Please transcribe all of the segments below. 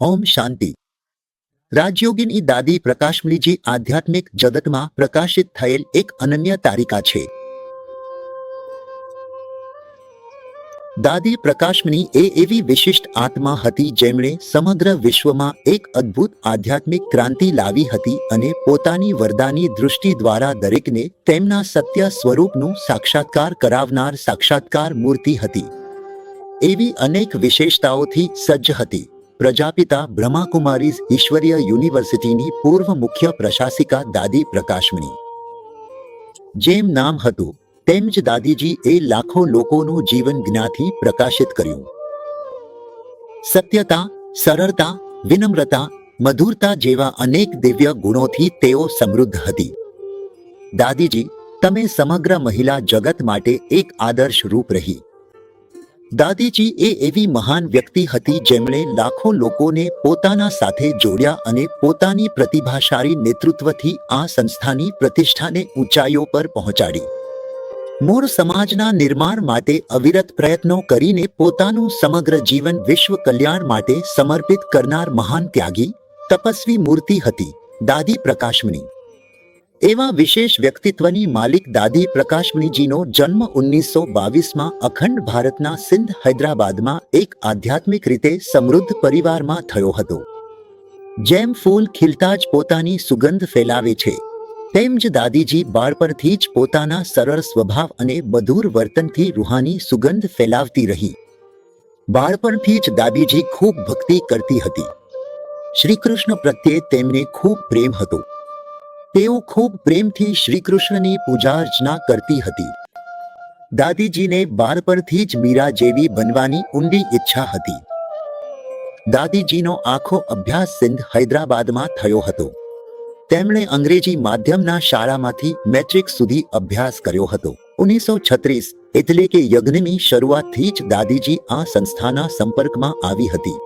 ઓમ શાંતિ. રાજયોગીની દાદી પ્રકાશમણીજી આધ્યાત્મિક જગતમાં પ્રકાશિત થયેલ એક અનન્ય તારિકા છે. દાદી પ્રકાશમણી એ એવી વિશિષ્ટ આત્મા હતી જેમણે સમગ્ર વિશ્વમાં એક અદ્ભુત આધ્યાત્મિક ક્રાંતિ લાવી હતી અને પોતાની વરદાની દૃષ્ટિ દ્વારા દરેકને તેમના સત્ય સ્વરૂપનું સાક્ષાત્કાર કરાવનાર સાક્ષાત્કાર મૂર્તિ હતી. એવી અનેક વિશેષતાઓથી સજ્જ હતી. પ્રજાપિતા બ્રહ્માકુમારીઝ ઈશ્વરીય યુનિવર્સિટીની પૂર્વ મુખ્ય પ્રશાસિકા દાદી પ્રકાશમણી. જેમ નામ હતું, તેમ જ દાદીજી એ લાખો લોકોનું જીવન જ્ઞાથી પ્રકાશિત કર્યું. સત્યતા, સરળતા, વિનમ્રતા, મધુરતા જેવા અનેક દિવ્ય ગુણોથી તેઓ સમૃદ્ધ હતી. દાદીજી, તમે સમગ્ર મહિલા જગત માટે એક આદર્શ રૂપ રહી. દાદીજી એ એવી મહાન વ્યક્તિ હતી જેમણે લાખો લોકોને પોતાના સાથે જોડ્યા અને પોતાની પ્રતિભાશાળી નેતૃત્વથી આ સંસ્થાની પ્રતિષ્ઠાને ઊંચાઈઓ પર પહોંચાડી. મોર સમાજના નિર્માણ માટે અવિરત પ્રયત્નો કરીને પોતાનું સમગ્ર જીવન વિશ્વ કલ્યાણ માટે સમર્પિત કરનાર મહાન ત્યાગી, તપસ્વી મૂર્તિ હતી, દાદી પ્રકાશમણી. એવા વિશેષ વ્યક્તિત્વની માલિક દાદી પ્રકાશમણીજીનો જન્મ ઓગણીસો બાવીસમાં અખંડ ભારતના સિંધ હૈદરાબાદમાં એક આધ્યાત્મિક રીતે સમૃદ્ધ પરિવારમાં થયો હતો. જેમ ફૂલ ખીલતા જ પોતાની સુગંધ ફેલાવે છે, તેમ જ દાદીજી બાળપણથી જ પોતાના સરળ સ્વભાવ અને મધુર વર્તનથી રૂહાની સુગંધ ફેલાવતી રહી. બાળપણથી જ દાદીજી ખૂબ ભક્તિ કરતી હતી. શ્રી કૃષ્ણ પ્રત્યે તેમને ખૂબ પ્રેમ હતો. તેઓ ખૂબ પ્રેમથી શ્રી કૃષ્ણની પૂજા અર્ચના કરતી હતી. દાદીજીને બાળપણથી જ મીરા જેવી બનવાની ઊંડી ઈચ્છા હતી. દાદીજીનો આખો અભ્યાસ સિંધ હૈદરાબાદમાં થયો હતો. તેમણે અંગ્રેજી માધ્યમના શાળામાંથી મેટ્રિક સુધી અભ્યાસ કર્યો હતો. ઓગણીસો છત્રીસ એટલે કે યજ્ઞની શરૂઆતથી જ દાદીજી આ સંસ્થાના સંપર્કમાં આવી હતી.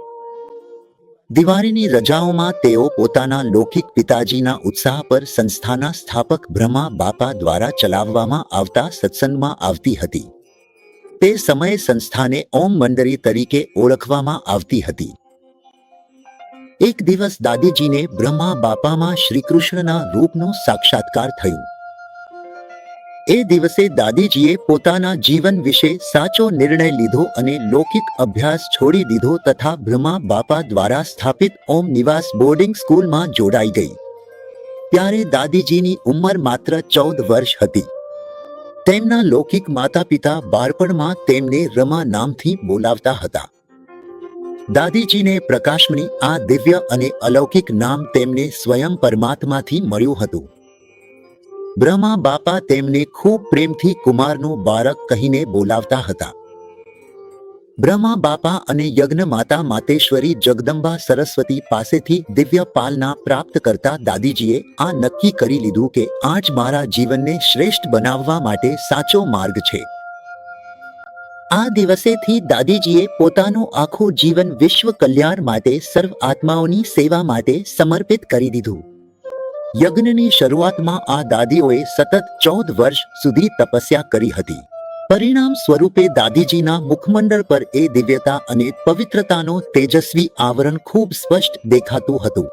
દિવાળીની રજાઓમાં તેઓ પોતાના લૌકિક પિતાજીના ઉત્સાહ પર સંસ્થાના સ્થાપક બ્રહ્મા બાપા દ્વારા ચલાવવામાં આવતા સત્સંગમાં આવતી હતી. તે સમયે સંસ્થાને ઓમ મંડળી તરીકે ઓળખવામાં આવતી હતી. એક દિવસ દાદીજીને બ્રહ્મા બાપામાં શ્રી કૃષ્ણના રૂપનો સાક્ષાત્કાર થયું. એ દિવસે દાદીજીએ પોતાના જીવન વિશે સાચો નિર્ણય લીધો અને લૌકિક અભ્યાસ છોડી દીધો તથા બ્રહ્મા બાપા દ્વારા સ્થાપિત ઓમ નિવાસ બોર્ડિંગ સ્કૂલમાં જોડાઈ ગઈ. ત્યારે દાદીજીની ઉંમર માત્ર ચૌદ વર્ષ હતી. તેમના લૌકિક માતા પિતા બાળપણમાં તેમને રમા નામથી બોલાવતા હતા. દાદીજીને પ્રકાશમણી આ દિવ્ય અને અલૌકિક નામ તેમને સ્વયં પરમાત્માથી મળ્યું હતું. બ્રહ્મા બાપા તેમને ખૂબ પ્રેમથી કુમારનું બાળક કહીને બોલાવતા હતા. બ્રહ્મા બાપા અને યજ્ઞ માતા માતેશ્વરી જગદંબા સરસ્વતી પાસેથી દિવ્ય પાલના પ્રાપ્ત કરતા દાદીજીએ આ નક્કી કરી લીધું કે આ જ મારા જીવનને શ્રેષ્ઠ બનાવવા માટે સાચો માર્ગ છે. આ દિવસેથી દાદીજીએ પોતાનું આખું જીવન વિશ્વ કલ્યાણ માટે સર્વ આત્માઓની સેવા માટે સમર્પિત કરી દીધું. યજ્ઞની શરૂઆતમાં આ દાદીઓએ સતત ચૌદ વર્ષ સુધી તપસ્યા કરી હતી. પરિણામ સ્વરૂપે દાદીજીના મુખમંડળ પર એ દિવ્યતા અને પવિત્રતાનો તેજસ્વી આવરણ ખૂબ સ્પષ્ટ દેખાતું હતું.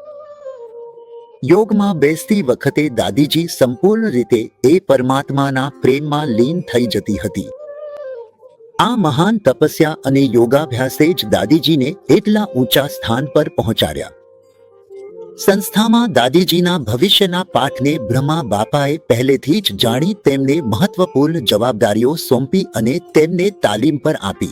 યોગમાં બેસતી વખતે દાદીજી સંપૂર્ણ રીતે એ પરમાત્માના પ્રેમમાં લીન થઈ જતી હતી. આ મહાન તપસ્યા અને યોગાભ્યાસે જ દાદીજીને એટલા ઊંચા સ્થાન પર પહોંચાડ્યા. સંસ્થામાં દાદીજીના ભવિષ્યના પાઠને બ્રહ્મા બાપાએ પહેલેથી જ જાણી તેમને મહત્વપૂર્ણ જવાબદારીઓ સોંપી અને તેમને તાલીમ પર આપી.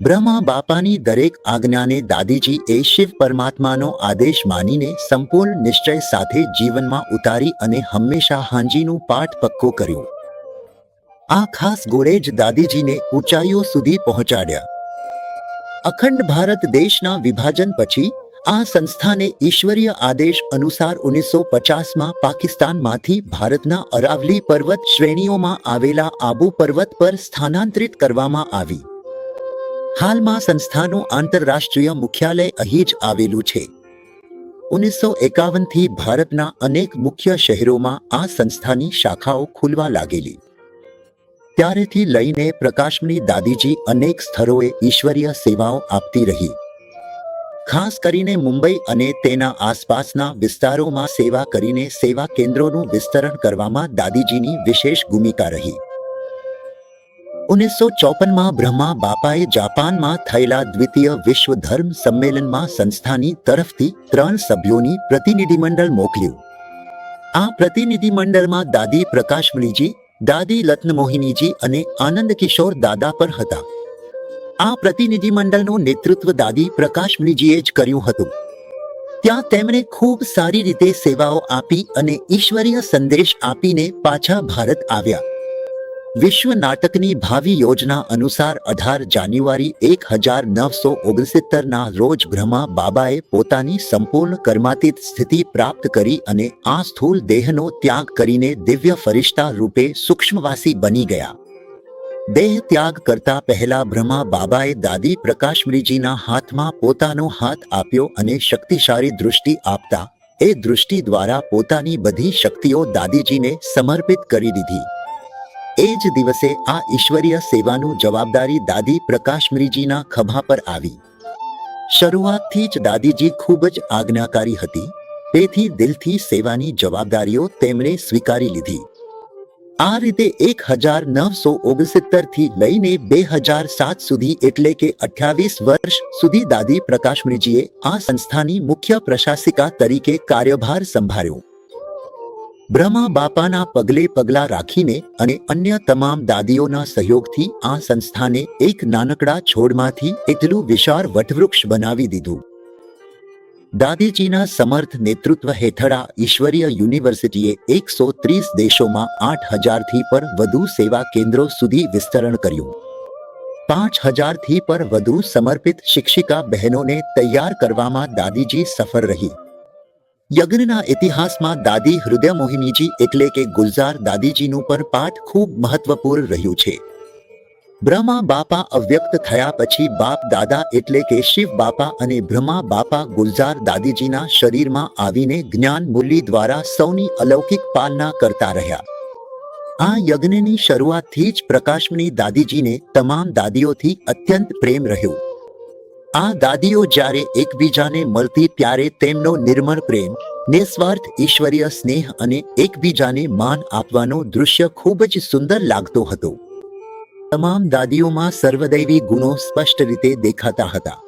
બ્રહ્મા બાપાની દરેક આજ્ઞાને દાદીજી એ શિવ પરમાત્માનો આદેશ માનીને સંપૂર્ણ નિશ્ચય સાથે જીવનમાં ઉતારી અને હંમેશા હાંજીનું પાઠ પક્કો કર્યું. આ ખાસ ગોળે જ દાદીજીને ઊંચાઈઓ સુધી પહોંચાડ્યા. અખંડ ભારત દેશના વિભાજન પછી આ સંસ્થાને ઈશ્વરીય આદેશ અનુસાર ઓગણીસો પચાસમાં પાકિસ્તાનમાંથી ભારતના અરાવલી પર્વત શ્રેણીઓમાં આવેલા આબુ પર્વત પર સ્થાનાંતરિત કરવામાં આવી. હાલમાં સંસ્થાનું આંતરરાષ્ટ્રીય મુખ્યાલય અહીં જ આવેલું છે. ઓગણીસો એકાવનથી ભારતના અનેક મુખ્ય શહેરોમાં આ સંસ્થાની શાખાઓ ખુલવા લાગેલી. ત્યારેથી લઈને પ્રકાશમણી દાદીજી અનેક સ્થળોએ ઈશ્વરીય સેવાઓ આપતી રહી. ખાસ કરીને મુંબઈ અને તેના આસપાસના વિસ્તારોમાં સેવા કરીને સેવા કેન્દ્રોનું વિસ્તરણ કરવામાં દાદીજીની વિશેષ ભૂમિકા રહી. ઓગણીસો ચોપનમાં બ્રહ્મા બાપાએ જાપાનમાં થયેલા દ્વિતીય વિશ્વ ધર્મ સંમેલનમાં સંસ્થાની તરફથી ત્રણ સભ્યોની પ્રતિનિધિમંડળ મોકલ્યું. આ પ્રતિનિધિમંડળમાં દાદી પ્રકાશમણીજી, દાદી લત્નમોહિનીજી અને આનંદ કિશોર દાદા પર હતા. આ પ્રતિનિધિમંડળનું નેતૃત્વ દાદી પ્રકાશમણીજીએ જ કર્યું હતું. ત્યાં તેમણે ખૂબ સારી રીતે સેવાઓ આપી અને ઈશ્વરીય સંદેશ આપીને પાછા ભારત આવ્યા. વિશ્વ નાટકની ભાવિ યોજના અનુસાર અઢાર જાન્યુઆરી એક હજાર નવસો ઓગણસિત્તરના રોજ બ્રહ્મા બાબાએ પોતાની સંપૂર્ણ કર્માતીત સ્થિતિ પ્રાપ્ત કરી અને આ સ્થૂલ દેહનો ત્યાગ કરીને દિવ્ય ફરિશ્તા રૂપે સૂક્ષ્મવાસી બની ગયા. દેહ ત્યાગ કરતા પહેલા બ્રહ્મા બાબાએ દાદી પ્રકાશમરીજીના હાથમાં પોતાનો હાથ આપ્યો અને શક્તિશાળી દૃષ્ટિ આપતા, એ દૃષ્ટિ દ્વારા પોતાની બધી શક્તિઓ દાદીજીને સમર્પિત કરી દીધી. એ જ દિવસે આ ઈશ્વરીય સેવાનું જવાબદારી દાદી પ્રકાશમરીજીના ખભા પર આવી. શરૂઆતથી જ દાદીજી ખૂબ જ આજ્ઞાકારી હતી, તેથી દિલથી સેવાની જવાબદારીઓ તેમણે સ્વીકારી લીધી. આ રીતે એક હજાર નવસો ઓગણસિત્તરથી લઈને બે હજાર સાત સુધી એટલે કે અઠ્યાવીસ વર્ષ સુધી દાદી પ્રકાશમણીજીએ આ સંસ્થાની મુખ્ય પ્રશાસિકા તરીકે કાર્યભાર સંભાળ્યો. બ્રહ્મા બાપાના પગલે પગલા રાખીને અને અન્ય તમામ દાદીઓના સહયોગથી આ સંસ્થાને એક નાનકડા છોડમાંથી એટલું વિશાળ વટવૃક્ષ બનાવી દીધું. દાદીજીના સમર્થ નેતૃત્વ હેઠળ આ ઈશ્વરીય યુનિવર્સિટીએ એકસો ત્રીસ દેશોમાં આઠ હજારથી પર વધુ સેવા કેન્દ્રો સુધી વિસ્તરણ કર્યું. પાંચ હજારથી પર વધુ સમર્પિત શિક્ષિકા બહેનોને તૈયાર કરવામાં દાદીજી સફળ રહી. યજ્ઞના ઇતિહાસમાં દાદી હૃદય મોહિનીજી એટલે કે ગુલઝાર દાદીજીનું પણ પાઠ ખૂબ મહત્વપૂર્ણ રહ્યું છે. બ્રહ્મા બાપા અવ્યક્ત થયા પછી બાપ દાદા એટલે કે શિવ બાપા અને બ્રહ્મા બાપા ગુલઝાર દાદીજીના શરીરમાં આવીને જ્ઞાન મૂલ્ય દ્વારા સૌની અલૌકિક પાલના કરતા રહ્યા. આ યજ્ઞની શરૂઆતથી જ પ્રકાશમણી દાદીજીને તમામ દાદીઓથી અત્યંત પ્રેમ રહ્યો. આ દાદીઓ જ્યારે એકબીજાને મળતી ત્યારે તેમનો નિર્મળ પ્રેમ, નિસ્વાર્થ ઈશ્વરીય સ્નેહ અને એકબીજાને માન આપવાનો દૃશ્ય ખૂબ જ સુંદર લાગતો હતો. તમામ દાદીઓમાં સર્વદૈવી ગુણો સ્પષ્ટ રીતે દેખાતા હતા.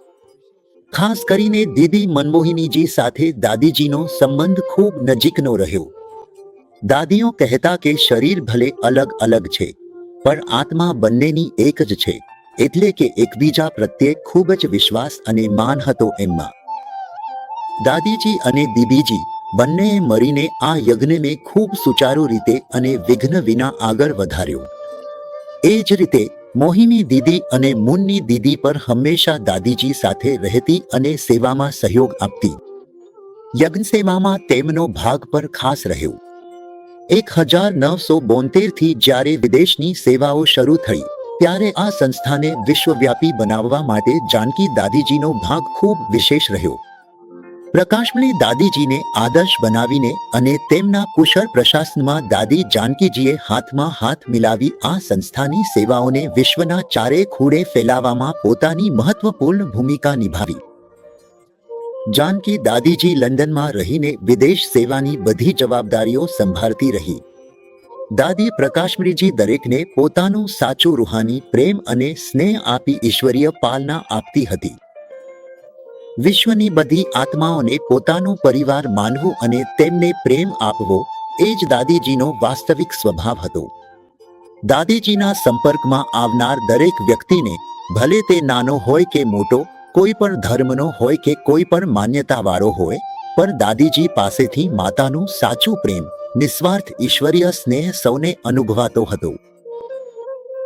ખાસ કરીને દીદી મનમોહિનીજી સાથે દાદીજીનો સંબંધ ખૂબ નજીકનો રહ્યો. દાદીઓ કહેતા કે શરીર ભલે અલગ અલગ છે, પણ આત્મા બંનેની એક જ છે, એટલે કે એકબીજા પ્રત્યે ખૂબ જ વિશ્વાસ અને માન હતો એમમાં. દાદીજી અને દીદીજી બંનેએ મળીને આ યજ્ઞને ખૂબ સુચારુ રીતે અને વિઘ્ન વિના આગળ વધાર્યો. એ જ રીતે મોહિની દીદી અને મુન્ની દીદી પર હંમેશા દાદીજી સાથે રહેતી અને સેવામાં સહયોગ આપતી. યજ્ઞ સેવામાં તેમનો ભાગ પર ખાસ રહ્યો. એક હજાર નવસો બોતેરથી જ્યારે વિદેશની સેવાઓ શરૂ થઈ, ત્યારે આ સંસ્થાને વિશ્વવ્યાપી બનાવવા માટે જાનકી દાદીજીનો ભાગ ખૂબ વિશેષ રહ્યો. પ્રકાશમણી દાદીજીને આદર્શ બનાવીને અને તેમના કુશળ પ્રશાસનમાં દાદી જાનકીજીએ હાથમાં હાથ મિલાવી આ સંસ્થાની સેવાઓને વિશ્વના ચારે ખૂણે ફેલાવવામાં પોતાની મહત્વપૂર્ણ ભૂમિકા નિભાવી. જાનકી દાદીજી લંડનમાં રહીને વિદેશ સેવાની બધી જવાબદારીઓ સંભાળતી રહી. દાદી પ્રકાશમણીજી દરેકને પોતાનું સાચું રૂહાની, પ્રેમ અને સ્નેહ આપી ઈશ્વરીય પાલના આપતી હતી. વિશ્વની બધી આત્માઓને પોતાનું પરિવાર માનવું અને તેમને પ્રેમ આપવો, એ જ દાદીજીનો વાસ્તવિક સ્વભાવ હતો. દાદીજીના સંપર્કમાં આવનાર દરેક વ્યક્તિને, ભલે તે નાનો હોય કે મોટો, કોઈ પણ ધર્મનો હોય કે કોઈ પણ માન્યતાવાળો હોય, પણ દાદીજી પાસેથી માતાનું સાચું પ્રેમ, નિસ્વાર્થ ઈશ્વરીય સ્નેહ સૌને અનુભવાતો હતો.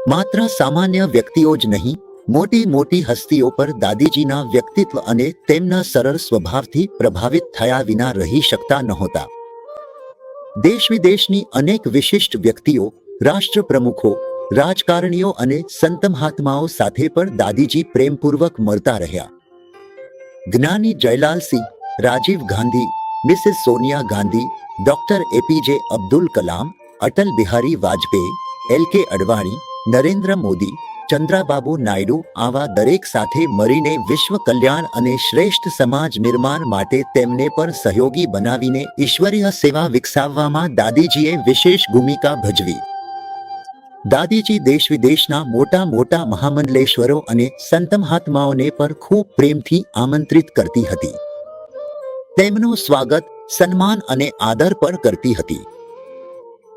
માત્ર સામાન્ય વ્યક્તિઓ જ નહીં મોટી મોટી હસ્તીઓ પર દાદીજીના વ્યક્તિત્વ અને તેમના સરળ સ્વભાવથી પ્રભાવિત થયા વિના રહી શકતા નહોતા. દેશ વિદેશની અનેક વિશિષ્ટ વ્યક્તિઓ રાષ્ટ્ર પ્રમુખો રાજકારણીઓ અને સંત મહાત્માઓ સાથે પણ દાદીજી પ્રેમપૂર્વક મળતા રહ્યા. Gyani Zail Singh Rajiv Gandhi, Mrs Sonia Gandhi, doctor APJ Abdul Kalam, Atal Bihari Vajpayee, L K Advani, Narendra Modi Chandrababu Naidu આવા દરેક સાથે મળીને વિશ્વ કલ્યાણ અને શ્રેષ્ઠ સમાજ નિર્માણ માટે તેમને પર સહયોગી બનાવીને ઈશ્વરીય સેવા વિકસાવવામાં દાદીજીએ વિશેષ ભૂમિકા ભજવી. દાદીજી દેશ વિદેશના મોટા મોટા મહામંડલેશ્વરો અને સંત મહાત્માઓને પર ખૂબ પ્રેમથી આમંત્રિત કરતી હતી. તેમનું સ્વાગત, સન્માન અને આદર પણ કરતી હતી.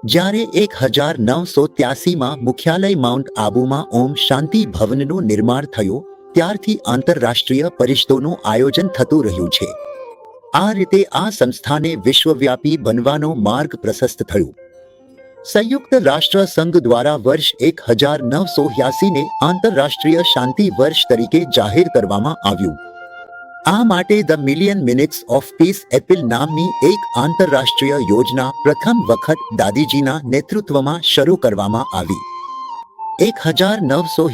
જ્યારે એક હજાર નવસો ત્યાસીમાં મુખ્યાલય માઉન્ટ આબુમાં ઓમ શાંતિ ભવનનું નિર્માણ થયું, ત્યારથી આંતરરાષ્ટ્રીય પરિષદોનું આયોજન થતું રહ્યું છે. આ રીતે આ સંસ્થાને વિશ્વવ્યાપી બનવાનો માર્ગ પ્રશસ્ત થયો. સંયુક્ત રાષ્ટ્ર સંઘ દ્વારા વર્ષ એક હજાર નવસો ને આંતરરાષ્ટ્રીય શાંતિ વર્ષ તરીકે જાહેર કરવામાં આવ્યું. આ માટે the million minutes of peace appeal નામની એક આંતરરાષ્ટ્રીય યોજના પ્રથમ વખત દાદીજીના નેતૃત્વમાં શરૂ કરવામાં આવી. એક હજાર નવસો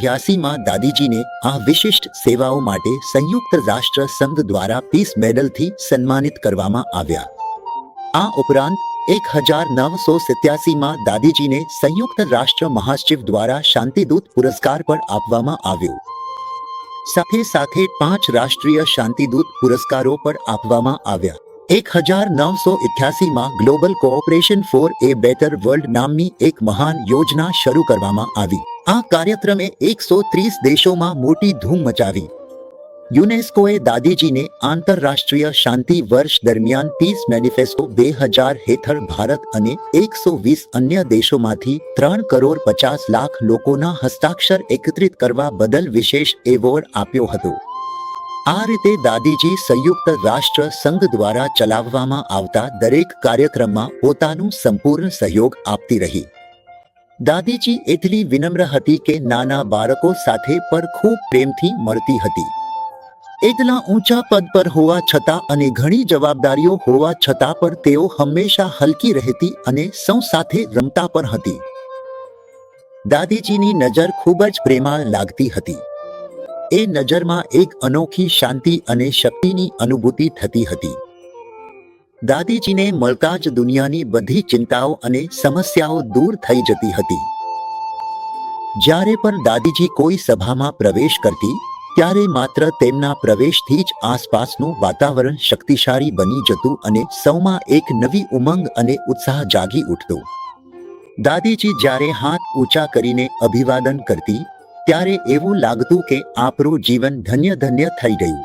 માં દાદીજીને આ વિશિષ્ટ સેવાઓ માટે સંયુક્ત રાષ્ટ્ર સંઘ દ્વારા પીસ મેડલથી સન્માનિત કરવામાં આવ્યા. આ ઉપરાંત એક હજાર નવસો સિત્યાસીમાં દાદીજીને સંયુક્ત રાષ્ટ્ર મહાસચિવ દ્વારા શાંતિદૂત પુરસ્કાર પણ આપવામાં આવ્યો. સાથે સાથે પાંચ રાષ્ટ્રીય શાંતિદૂત પુરસ્કારો પણ આપવામાં આવ્યા. એક હજાર નવસો માં global cooperation for a better world નામની એક મહાન યોજના શરૂ કરવામાં આવી. આ કાર્યક્રમે એકસો ત્રીસ દેશોમાં મોટી ધૂમ મચાવી. યુનેસ્કોએ દાદીજીને આંતરરાષ્ટ્રીય શાંતિ વર્ષ દરમિયાન પીસ મેનિફેસ્ટો બે હજાર હેઠળ ભારત અને એકસો વીસ અન્ય દેશોમાંથી ત્રણ કરોડ પચાસ લાખ લોકોના હસ્તાક્ષર એકત્રિત કરવા બદલ વિશેષ એવોર્ડ આપ્યો હતો. આ રીતે દાદીજી સંયુક્ત રાષ્ટ્ર સંઘ દ્વારા ચલાવવામાં આવતા દરેક કાર્યક્રમમાં પોતાનું સંપૂર્ણ સહયોગ આપતી રહી. દાદીજી એટલી વિનમ્ર હતી કે નાના બાળકો સાથે પર ખૂબ પ્રેમથી મળતી હતી. એટલા ઊંચા પદ પર હોવા છતાં અને ઘણી જવાબદારીઓ હોવા છતાં પણ તેઓ હંમેશા હલકી રહેતી અને સૌ સાથે રમતા પણ હતી. દાદીજીની નજર ખૂબ જ પ્રેમાળ લાગતી હતી. એ નજરમાં એક અનોખી શાંતિ અને શક્તિની અનુભૂતિ થતી હતી. દાદીજીને મળતા જ દુનિયાની બધી ચિંતાઓ અને સમસ્યાઓ દૂર થઈ જતી હતી. જ્યારે પણ દાદીજી કોઈ સભામાં પ્રવેશ કરતી ત્યારે માત્ર તેમના પ્રવેશથી જ આસપાસનું વાતાવરણ શક્તિશાળી બની જતું અને સૌમાં એક નવી ઉમંગ અને ઉત્સાહ જાગી ઉઠતો. દાદીજી જ્યારે હાથ ઊંચા કરીને અભિવાદન કરતી, ત્યારે એવું લાગતું કે આપણું જીવન ધન્ય ધન્ય થઈ ગયું.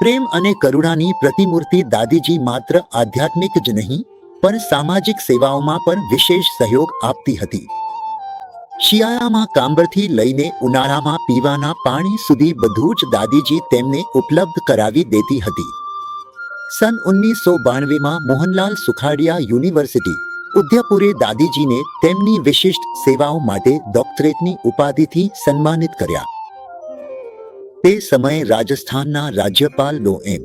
પ્રેમ અને કરુણાની પ્રતિમૂર્તિ દાદીજી માત્ર આધ્યાત્મિક જ નહીં, પણ સામાજિક સેવાઓમાં પણ વિશેષ સહયોગ આપતી હતી. શિયાળામાં કાંબરથી લઈને ઉનાળામાં પીવાના પાણી સુધી બધું જ દાદીજી તેમને ઉપલબ્ધ કરાવી દેતી હતી. સન ઓગણીસો બાણવેમાં મોહનલાલ સુખાડિયા યુનિવર્સિટી, ઉદયપુરે દાદીજીને તેમની વિશિષ્ટ સેવાઓ માટે ડોક્ટરેટની ઉપાધિથી સન્માનિત કર્યા. તે સમયે રાજસ્થાનના રાજ્યપાલ નો એમ.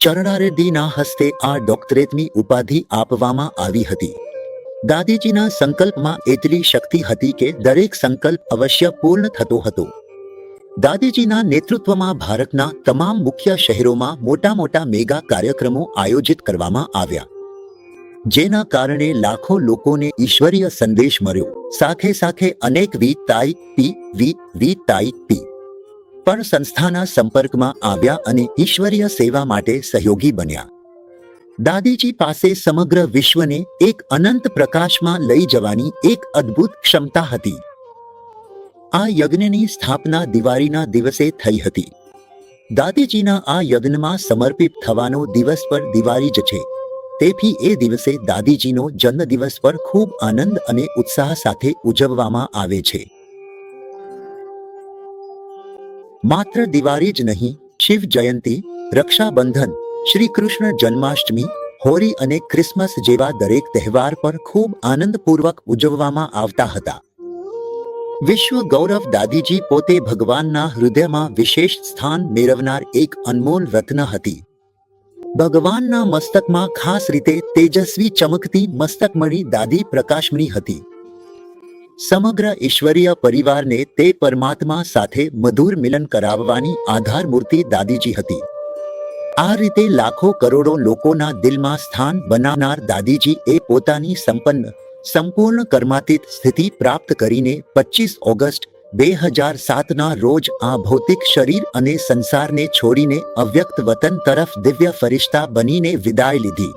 ચરણારેડ્ડીના હસ્તે આ ડોક્ટરેટની ઉપાધિ આપવામાં આવી હતી. દાદીજીના સંકલ્પમાં એટલી શક્તિ હતી કે દરેક સંકલ્પ અવશ્ય પૂર્ણ થતો હતો. દાદીજીના નેતૃત્વમાં ભારતના તમામ મુખ્ય શહેરોમાં મોટા મોટા મેગા કાર્યક્રમો આયોજિત કરવામાં આવ્યા. જેના કારણે લાખો લોકોને ઈશ્વરીય સંદેશ મળ્યો. સાથે સાથે અનેક વી તાઈ પી, વી વી તાઈ પી પણ સંસ્થાના સંપર્કમાં આવ્યા અને ઈશ્વરીય સેવા માટે સહયોગી બન્યા. દાદીજી પાસે સમગ્ર વિશ્વને એક અનંત પ્રકાશમાં લઈ જવાની એક અદ્ભુત ક્ષમતા હતી. આ યજ્ઞની સ્થાપના દિવાળીના દિવસે થઈ હતી. દાદીજીના આ યજ્ઞમાં સમર્પિત થવાનો દિવસ પર દિવાળી જ છે. તેથી એ દિવસે દાદીજીનો જન્મદિવસ પર ખૂબ આનંદ અને ઉત્સાહ સાથે ઉજવવામાં આવે છે. માત્ર દિવાળી જ નહીં, શિવ જયંતી, રક્ષાબંધન શ્રી કૃષ્ણ જન્માષ્ટમી, હોળી અને ક્રિસમસ જેવા દરેક તહેવાર પર ખૂબ આનંદપૂર્વક ઉજવવામાં આવતા હતા. વિશ્વ ગૌરવ દાદીજી પોતે ભગવાનના હૃદયમાં વિશેષ સ્થાન મેળવનાર એક અનમોલ રત્ન હતી. ભગવાનના મસ્તકમાં ખાસ રીતે તેજસ્વી ચમકતી મસ્તકમણી દાદી પ્રકાશમણી હતી. સમગ્ર ઈશ્વરીય પરિવારને તે પરમાત્મા સાથે મધુર મિલન કરાવવાની આધાર મૂર્તિ દાદીજી હતી. આ રીતે લાખો કરોડો લોકોના દિલમાં સ્થાન બનાવનાર દાદીજી એ પોતાની સંપન્ન, સંપૂર્ણ કર્માતીત સ્થિતિ પ્રાપ્ત કરીને પચીસ ઓગસ્ટ બે હજાર સાતના રોજ આ ભૌતિક શરીર અને સંસારને છોડીને અવ્યક્ત વતન તરફ દિવ્ય ફરિશ્તા બનીને વિદાય લીધી.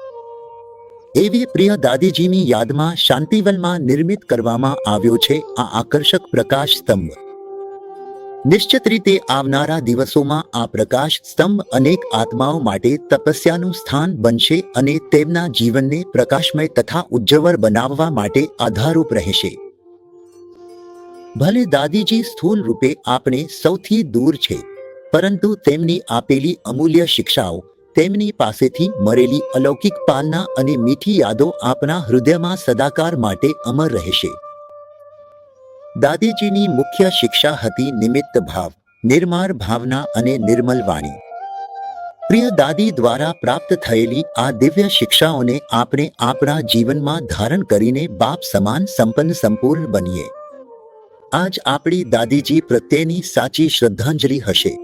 એવી પ્રિય દાદીજીની યાદમાં શાંતિવનમાં નિર્મિત કરવામાં આવ્યો છે આ આકર્ષક પ્રકાશ સ્તંભ. નિશ્ચિત રીતે આવનારા દિવસોમાં આ પ્રકાશ સ્તંભ અનેક આત્માઓ માટે તપસ્યાનું સ્થાન બનશે અને તેમના જીવનને પ્રકાશમય તથા ઉજ્જવળ બનાવવા માટે આધારરૂપ રહેશે. ભલે દાદીજી સ્થૂલ રૂપે આપણે સૌથી દૂર છે, પરંતુ તેમની આપેલી અમૂલ્ય શિક્ષાઓ, તેમની પાસેથી મળેલી અલૌકિક પાલના અને મીઠી યાદો આપણા હૃદયમાં સદાકાર માટે અમર રહેશે. દાદીજીની મુખ્ય શિક્ષા હતી નિમિત્ત ભાવ નિર્માળ ભાવના અને નિર્મલ વાણી. પ્રિય દાદી દ્વારા પ્રાપ્ત થયેલી આ દિવ્ય શિક્ષાઓને આપણે આપણા જીવનમાં ધારણ કરીને બાપ સમાન સંપન્ન સંપૂર્ણ બનીએ. આજ આપણી દાદીજી પ્રત્યેની સાચી શ્રદ્ધાંજલિ હશે.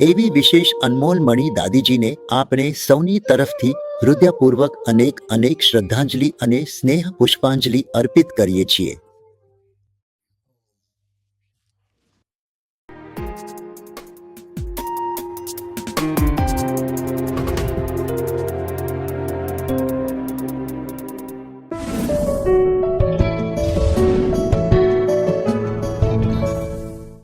એવી વિશેષ અનમોલ મણી દાદીજીને આપણે સૌની તરફથી હૃદયપૂર્વક અનેક અનેક શ્રદ્ધાંજલિ અને સ્નેહ પુષ્પાંજલિ અર્પિત કરીએ છીએ.